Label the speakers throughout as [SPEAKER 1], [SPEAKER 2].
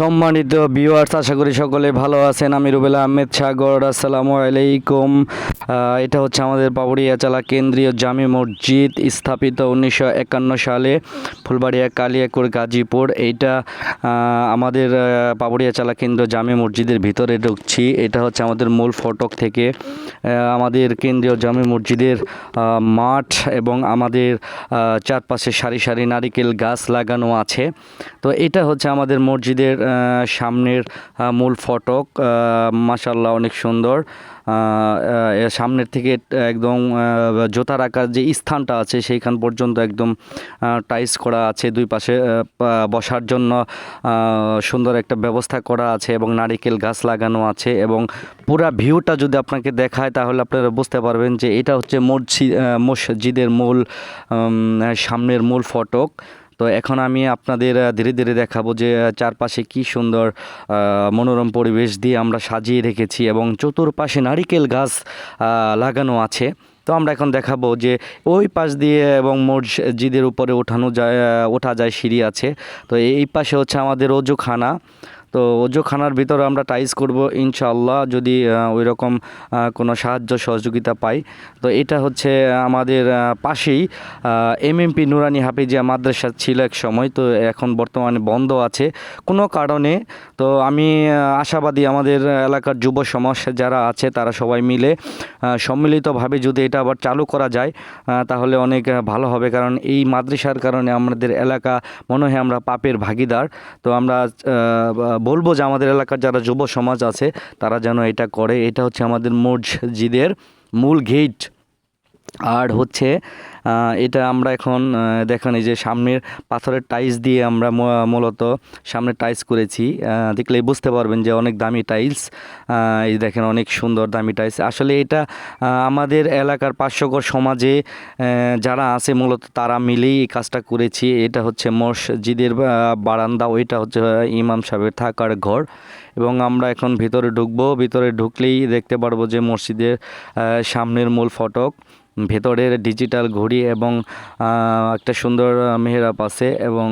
[SPEAKER 1] সম্মানিত ভিউয়ার্স আশা করি সকলে ভালো আছেন। আমি রুবেল আহমেদ সাগর, আসসালামু আলাইকুম। এটা হচ্ছে আমাদের পাবড়িয়াচালা কেন্দ্রীয় জামি মসজিদ স্থাপিত উনিশশো একান্ন সালে, ফুলবাড়িয়া কালিয়াকুর গাজীপুর। এইটা আমাদের পাবড়িয়াচালা কেন্দ্র জামি মসজিদের ভিতরে ঢুকছি। এটা হচ্ছে আমাদের মূল ফটক থেকে আমাদের কেন্দ্রীয় জামি মসজিদের মাঠ এবং আমাদের চারপাশে সারি সারি নারিকেল গাছ লাগানো আছে। তো এটা হচ্ছে আমাদের মসজিদের সামনের মূল ফটক মাসাল্লাহ অনেক সুন্দর। সামনের থেকে একদম জোতা রাখার যে স্থানটা আছে সেইখান পর্যন্ত একদম টাইস করা আছে দুই পাশে বসার জন্য সুন্দর একটা ব্যবস্থা করা আছে এবং নারিকেল গাছ লাগানো আছে এবং পুরা ভিউটা যদি আপনাকে দেখায় তাহলে আপনারা বুঝতে পারবেন যে এটা হচ্ছে মসজিদ মসজিদের মূল সামনের মূল ফটক। তো এখন আমি আপনাদের ধীরে ধীরে দেখাবো যে চারপাশে কি সুন্দর মনোরম পরিবেশ দিয়ে আমরা সাজিয়ে রেখেছি এবং চতুর্পাশে নারিকেল গাছ লাগানো আছে। তো আমরা এখন দেখাবো যে, ওই পাশ দিয়ে এবং মসজিদের উপরে ওঠানো যায় ওঠা যায় সিঁড়ি আছে। তো এই পাশে হচ্ছে আমাদের অজুখানা। তো অজুখানার ভিতরে আমরা টাইস করব ইনশাআল্লাহ যদি ওই রকম কোনো সাহায্য সহযোগিতা পাই। তো এটা হচ্ছে আমাদের পাশেই এমএমপি নুরানি হাফিজিয়া মাদ্রাসা ছিল এক সময়, তো এখন বর্তমানে বন্ধ আছে। কোনো কারণে, তো আমি আশাবাদী আমাদের এলাকার যুব সমাজ যারা আছে, তারা সবাই মিলে সম্মিলিতভাবে যদি এটা আবার চালু করা যায় তাহলে অনেক ভালো হবে। কারণ এই মাদ্রাসার কারণে আমাদের এলাকা মনে হয় আমরা পাপের ভাগিদার। তো আমরা বলব যে আমাদের এলাকার যারা যুব সমাজ আছে, তারা যেন এটা করে। এটা হচ্ছে আমাদের মসজিদের মূল গেট। আর হচ্ছে এটা আমরা এখন দেখেন এই যে সামনের পাথরের টাইলস দিয়ে আমরা মূলত সামনে টাইলস করেছি। দেখলেই বুঝতে পারবেন যে অনেক দামি টাইলস এই দেখেন অনেক সুন্দর দামি টাইলস আসলে এটা আমাদের এলাকার পার্শ্বকর সমাজে যারা আছে মূলত তারা মিলেই এই কাজটা করেছি। এটা হচ্ছে মসজিদের বারান্দা, ওইটা হচ্ছে ইমাম সাহেবের থাকার ঘর। এবং আমরা এখন ভিতরে ঢুকবো। ভিতরে ঢুকলেই দেখতে পারব যে মসজিদের সামনের মূল ফটক। ভেতরের ডিজিটাল ঘড়ি এবং একটা সুন্দর মেহরাব আছে এবং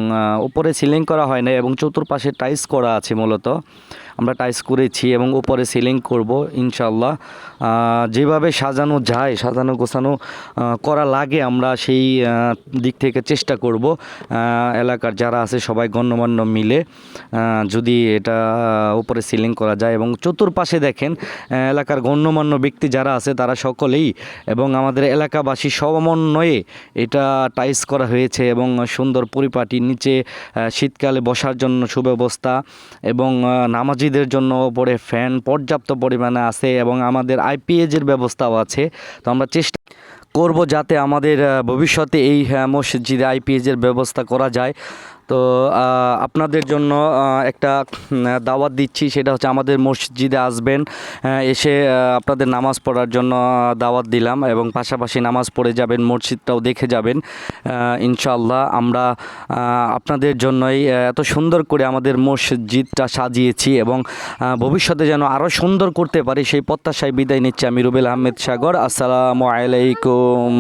[SPEAKER 1] উপরে সিলিং করা হয় না এবং চতুর্পাশে টাইলস করা আছে মূলত। আমরা টাইস করেছি এবং উপরে সিলিং করব ইনশাল্লাহ যেভাবে সাজানো যায় সাজানো গোছানো করা লাগে আমরা সেই দিক থেকে চেষ্টা করব। এলাকার যারা আছে সবাই গণ্যমান্য মিলে যদি এটা উপরে সিলিং করা যায় এবং চতুর্পাশে দেখেন এলাকার গণ্যমান্য ব্যক্তি যারা আছে তারা সকলেই এবং আমাদের এলাকাবাসী সমন্বয়ে এটা টাইস করা হয়েছে এবং সুন্দর পরিপাটি নিচে শীতকালে বসার জন্য সুব্যবস্থা এবং আহ, নামাজিদের জন্য ওপরে ফ্যান পর্যাপ্ত পরিমাণে আছে এবং আমাদের আইপিএজের ব্যবস্থাও আছে। তো আমরা চেষ্টা করব যাতে আমাদের ভবিষ্যতে এই আহ, মসজিদে আইপিএজের ব্যবস্থা করা যায়। তো আপনাদের জন্য একটা দাওয়াত দিচ্ছি সেটা হচ্ছে আমাদের মসজিদে আসবেন এসে আপনাদের নামাজ পড়ার জন্য দাওয়াত দিলাম এবং পাশাপাশি নামাজ পড়ে যাবেন মসজিদটাও দেখে যাবেন আহ, ইনশাআল্লাহ আমরা আপনাদের জন্যই এত সুন্দর করে আমাদের মসজিদটা সাজিয়েছি এবং ভবিষ্যতে যেন আরও সুন্দর করতে পারি সেই প্রত্যাশায় বিদায় নিচ্ছি আমি রুবেল আহমেদ সাগর আসসালামু আলাইকুম।